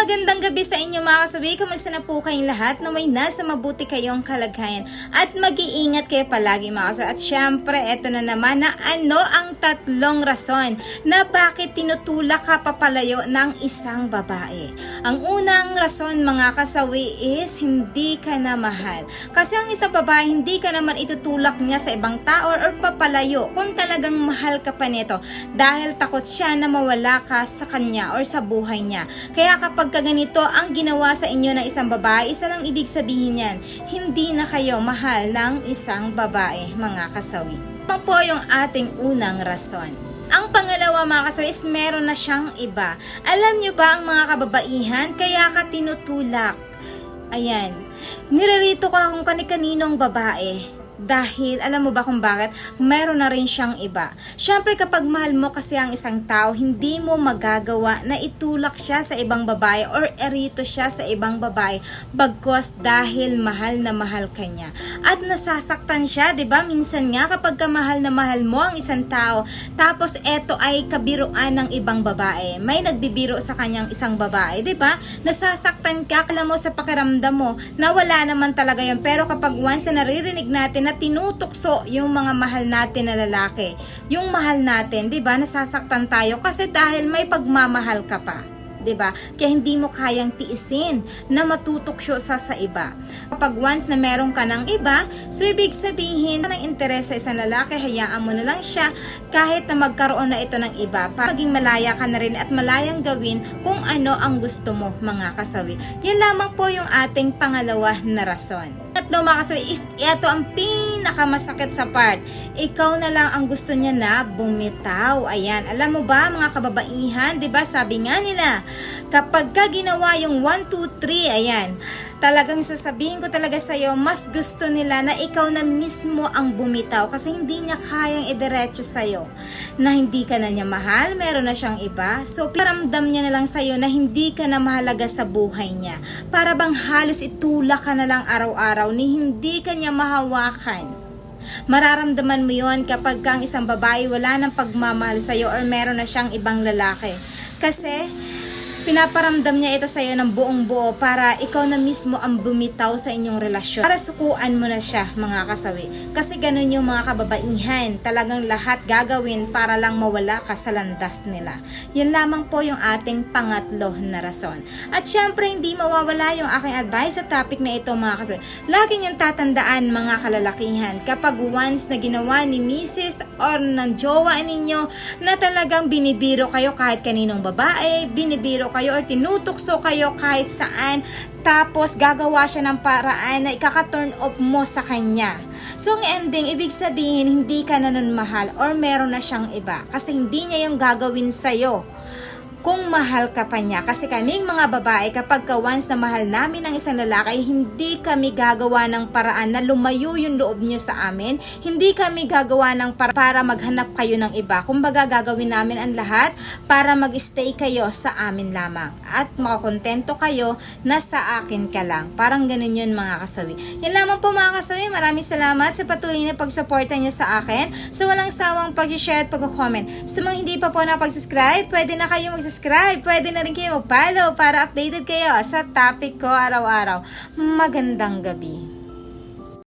magandang gabi sa inyo mga kasabi. Kamusta na po kayong lahat na may nasa mabuti kayong kalagayan. At mag-iingat kayo palagi mga kasabi. At syempre, eto na naman na ano ang tatlong rason na bakit tinutulak ka papalayo ng isang babae. Ang unang rason mga kasawi is hindi ka na mahal. Kasi ang isang babae, hindi ka naman itutulak niya sa ibang tao or papalayo kung talagang mahal ka pa nito dahil takot siya na mawala ka sa kanya or sa buhay niya. Kaya kapag ka ganito ang ginawa sa inyo ng isang babae, isa lang ibig sabihin yan, hindi na kayo mahal ng isang babae, mga kasawi. Ito po yung ating unang rason. Ang pangalawa mga kasawi is meron na siyang iba. Alam niyo ba ang mga kababaihan, kaya ka tinutulak. Ayan, nirarito ka kung kani-kaninong babae. Dahil, alam mo ba kung bakit? Meron na rin siyang iba. Siyempre, kapag mahal mo kasi ang isang tao, hindi mo magagawa na itulak siya sa ibang babae or erito siya sa ibang babae bagkos dahil mahal na mahal ka niya. At nasasaktan siya, di ba? Minsan nga, kapag ka mahal na mahal mo ang isang tao, tapos eto ay kabiruan ng ibang babae. May nagbibiro sa kanyang isang babae, di ba? Nasasaktan ka, kala mo sa pakiramdam mo na wala naman talaga yun. Pero kapag once na naririnig natin na tinutukso yung mga mahal natin na lalaki, yung mahal natin, 'di ba? Nasasaktan tayo kasi dahil may pagmamahal ka pa. 'di ba? Kaya hindi mo kayang tiisin na matutuksyo sa sa iba. Kapag once na meron ka ng iba, so ibig sabihin ng interes sa isang lalaki, hayaan mo na lang siya kahit na magkaroon na ito ng iba para maging malaya ka na rin at malayang gawin kung ano ang gusto mo mga kasawi. Yan lamang po yung ating pangalawa na rason. Tatlo mga kasawi, is, ito ang pinakamasakit sa part. Ikaw na lang ang gusto niya na bumitaw. Ayan, alam mo ba mga kababaihan, 'di ba? Sabi nga nila, kapag ka ginawa yung 1 2 3, ayan, talagang sasabihin ko talaga sa iyo, mas gusto nila na ikaw na mismo ang bumitaw kasi hindi niya kayang idiretso sa iyo na hindi ka na niya mahal, meron na siyang iba. So, paramdam niya na lang sa iyo na hindi ka na mahalaga sa buhay niya. Para bang halos itulak ka na lang araw-araw ni hindi ka niya mahawakan. Mararamdaman mo yon kapag kang isang babae wala ng pagmamahal sa iyo or meron na siyang ibang lalaki. Kasi pinaparamdam niya ito sa iyo ng buong buo para ikaw na mismo ang bumitaw sa inyong relasyon. Para sukuan mo na siya, mga kasawi. Kasi ganun yung mga kababaihan. Talagang lahat gagawin para lang mawala ka sa landas nila. Yun lamang po yung ating pangatlo na rason. At syempre, hindi mawawala yung aking advice sa topic na ito, mga kasawi. Lagi niyang tatandaan, mga kalalakihan, kapag once na ginawa ni Mrs. or ng jowa ninyo na talagang binibiro kayo kahit kaninong babae, binibiro kayo or tinutukso kayo kahit saan tapos gagawa siya ng paraan na ikaka-turn off mo sa kanya. So ang ending, ibig sabihin hindi ka na nun mahal or meron na siyang iba kasi hindi niya yung gagawin sa'yo kung mahal ka pa niya. Kasi kaming mga babae, kapag ka once na mahal namin ang isang lalaki, hindi kami gagawa ng paraan na lumayo yung loob niyo sa amin. Hindi kami gagawa ng para, para maghanap kayo ng iba. Kumbaga gagawin namin ang lahat para mag-stay kayo sa amin lamang. At makakontento kayo na sa akin ka lang. Parang ganun yun mga kasawi. Yan lamang po mga kasawi. Maraming salamat sa patuloy na pagsuporta niyo sa akin. So walang sawang pag-share at pag-comment. Sa mga hindi pa po napag-subscribe, pwede na kayo mag-subscribe. Pwede na rin kayo mag-follow para updated kayo sa topic ko araw-araw. Magandang gabi.